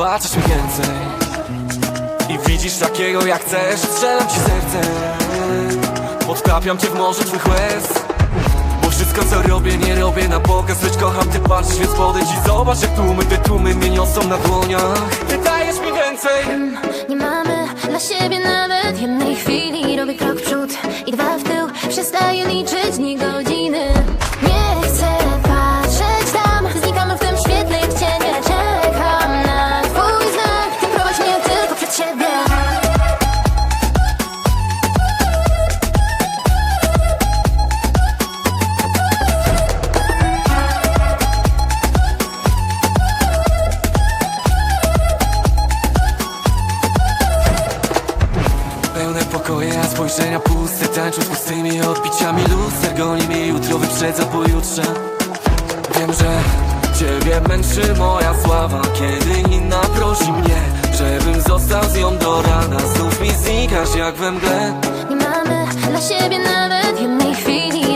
zobaczysz mi więcej. I widzisz takiego jak chcesz, strzelam ci serce. Podtapiam cię w morzu twych łez. Bo wszystko co robię, nie robię na pokaz. Lecz kocham, ty patrzysz, więc podejdź i zobacz Jak tłumy, te tłumy mnie niosą na dłoniach. Ty dajesz mi więcej. Nie mamy dla siebie nawet jednej chwili. Robię krok w przód Tańczą z pustymi odbiciami. Luster Goni mnie jutro, wyprzedza pojutrze. Wiem, że Ciebie męczy moja sława. Kiedy inna prosi mnie Żebym został z nią do rana. Znów mi znikasz jak we mgle. Nie mamy dla siebie nawet jednej chwili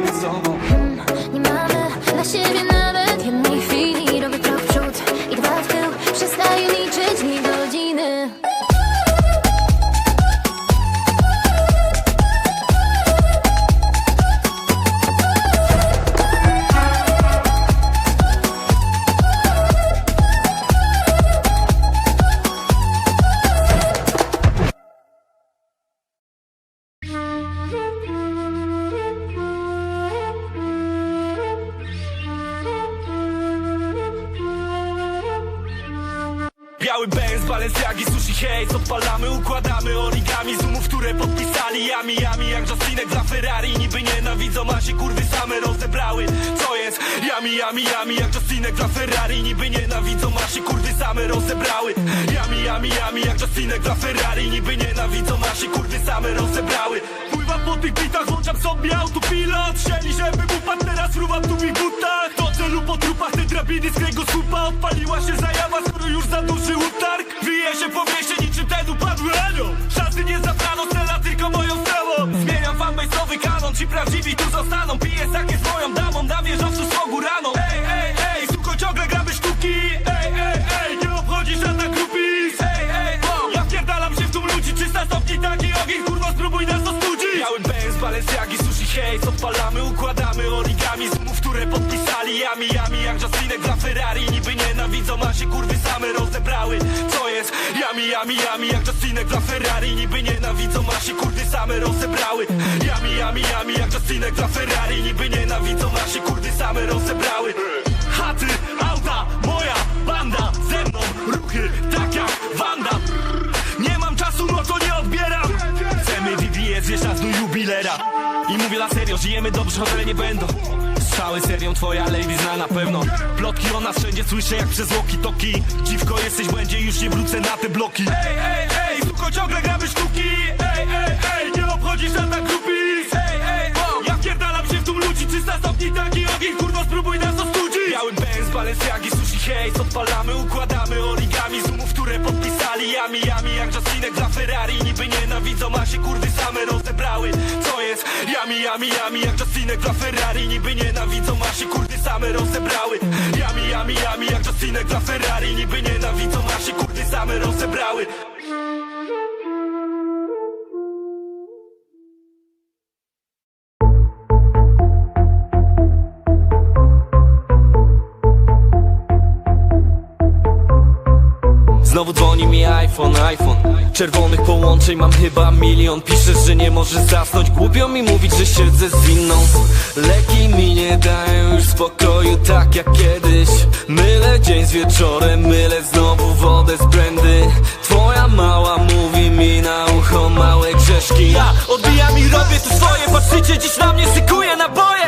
nie potrafię Biały Benz, Balenciagi, sushi haze Odpalamy, układamy origami Z umów, które podpisali Yami, yami jak Justinek dla Ferrari Niby nienawidzą, a się kurwy same rozebrały Co jest? Yami, yami, yami jak Justinek dla Ferrari Niby nienawidzą, a się kurwy same rozebrały Yami, yami, yami jak Justinek dla Ferrari Niby nienawidzą, a się kurwy same rozebrały Pływam po tych bitach, włączam sobie autopilot Chcieli, żebym upadł, teraz fruwam tu mi butach Do celu po trupach, te drabiny z kręgu słupa Odpaliła się zajawa, Balenciagi, sushi haze Odpalamy, układamy origami Z umów, które podpisali Yami, yami jak Justinek dla Ferrari. Niby nienawidzą, a się kurwy same rozebrały. Co jest? Yami, yami, yami jak Justinek dla Ferrari. Niby nienawidzą, a się kurwy same rozebrały. Yami, yami, yami jak Justinek dla Ferrari. Niby nienawidzą, a się kurwy same rozebrały. Auta, Na serio, żyjemy dobrze, hotele nie będą. Strzały serią, twoja lady zna na pewno. Plotki o nas wszędzie słyszę jak przez walkie-talkie Dziwko jesteś, będzie już nie wrócę na te bloki. Ej, ej, ej, suko ciągle gramy sztuki. Ej, ej, ej, nie obchodzi żadna grupis Ej, ej, wow, ja wpierdalam się w tłum ludzi 300 stopni, taki ogień, kurwa spróbuj nas ostudzić. Biały Benz, Balenciagi, sushi haze Odpalamy, układamy origami Z umów, które podpisali Yami, yami jak Justinek dla Ferrari. Niby nienawidzą, a się kurwy same rozebrały jest? Yami, yami, yami jak Justinek dla Ferrari. Niby nienawidzą, a się kurwy same rozebrały. Yami, yami, yami jak Justinek dla Ferrari. Niby nienawidzą, a się kurwy same rozebrały Czerwonych połączeń mam chyba milion. Piszesz, że nie możesz zasnąć. Głupio mi mówić, że siedzę z inną Leki mi nie dają już spokoju tak jak kiedyś. Mylę dzień z wieczorem, mylę znowu wodę z brandy Twoja mała mówi mi na ucho małe grzeszki. Ja odbijam i robię tu swoje. Patrzycie dziś na mnie, szykuję naboje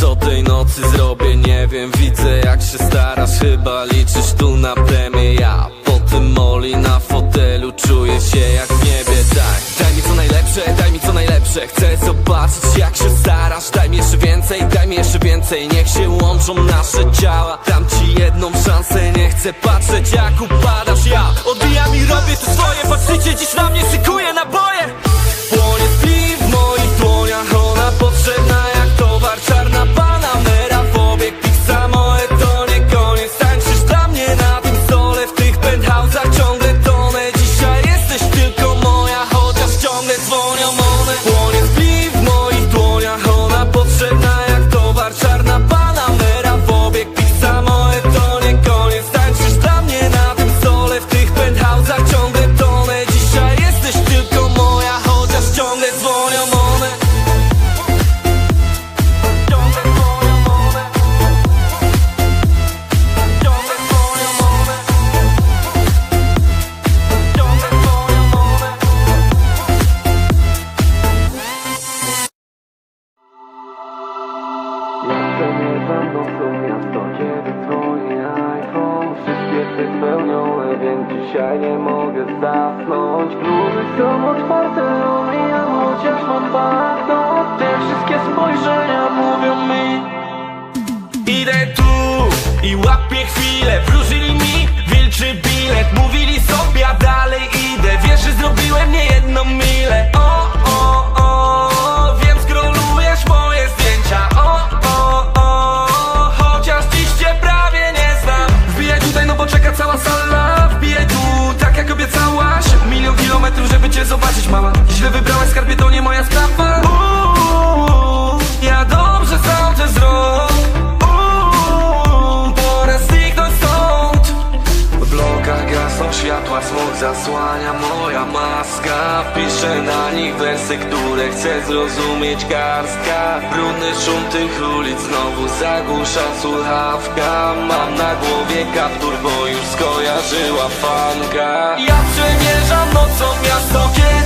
Co tej nocy zrobię, nie wiem. Widzę jak się starasz, chyba liczysz tu na premię. Ja po tym moli na fotelu czuję się jak w niebie. Tak, daj mi co najlepsze, daj mi co najlepsze. Chcę zobaczyć jak się starasz. Daj mi jeszcze więcej, daj mi jeszcze więcej. Niech się łączą nasze ciała. Dam ci jedną szansę, nie chcę patrzeć jak upadasz. Ja odbijam i robię to swoje. Patrzycie, dziś na mnie szykuje naboje łapię chwilę Wróżyli mi wilczy bilet. Mówili sobie, a dalej idę. Wiesz, że zrobiłem niejedną milę. O, o, o Wiem, skrolujesz moje zdjęcia. O, o, o Chociaż dziś cię prawie nie znam. Wbijaj tutaj, no bo czeka cała sala. Wbijaj tu, tak jak obiecałaś. Milion kilometrów, żeby cię zobaczyć, mała. Źle wybrałaś skarbie, to nie moja sprawa. Uuu, Ja dobrze wzrok Uuu, światła, smog zasłania moja maska. Piszę na nich wersy, które chcę zrozumieć. Garstka Brudny szum tych ulic znowu zagłusza słuchawka. Mam na głowie kaptur, bo już skojarzyła fanka. Ja przemierzam nocą miasto, kiedy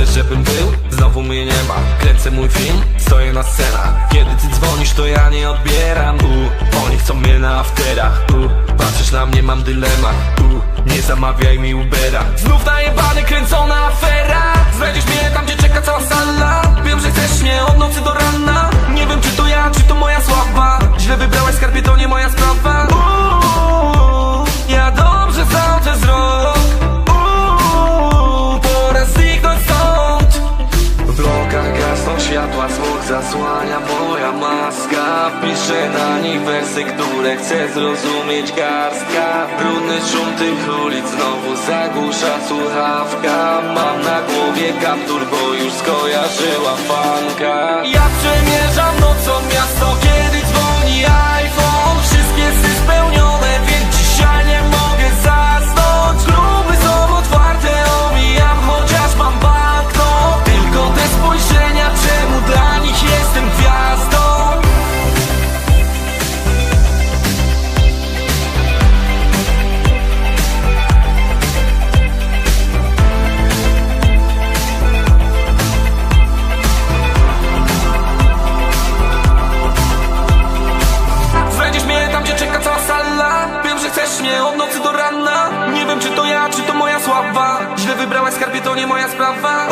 Chcesz, żebym był? Znowu mnie nie ma. Kręcę mój film, stoję na scenach. Kiedy ty dzwonisz, to ja nie odbieram. U, Oni chcą mnie na afterach. U, Patrzysz na mnie, mam dylemat. U, Nie zamawiaj mi Ubera. Znów najebany, kręcona afera. Znajdziesz mnie tam, gdzie czeka cała sala. Wiem, że chcesz mnie od nocy do rana. Nie wiem, czy to ja, czy to moja sława. Źle wybrałeś skarbie, to nie moja sprawa maska Piszę na nich wersy, które chcę zrozumieć. Garstka Brudny szum tych ulic znowu zagłusza słuchawka. Mam na głowie kaptur, bo już skojarzyła fanka. Ja przemierzam nocą miasto, wybrałaś skarbie, to nie moja sprawa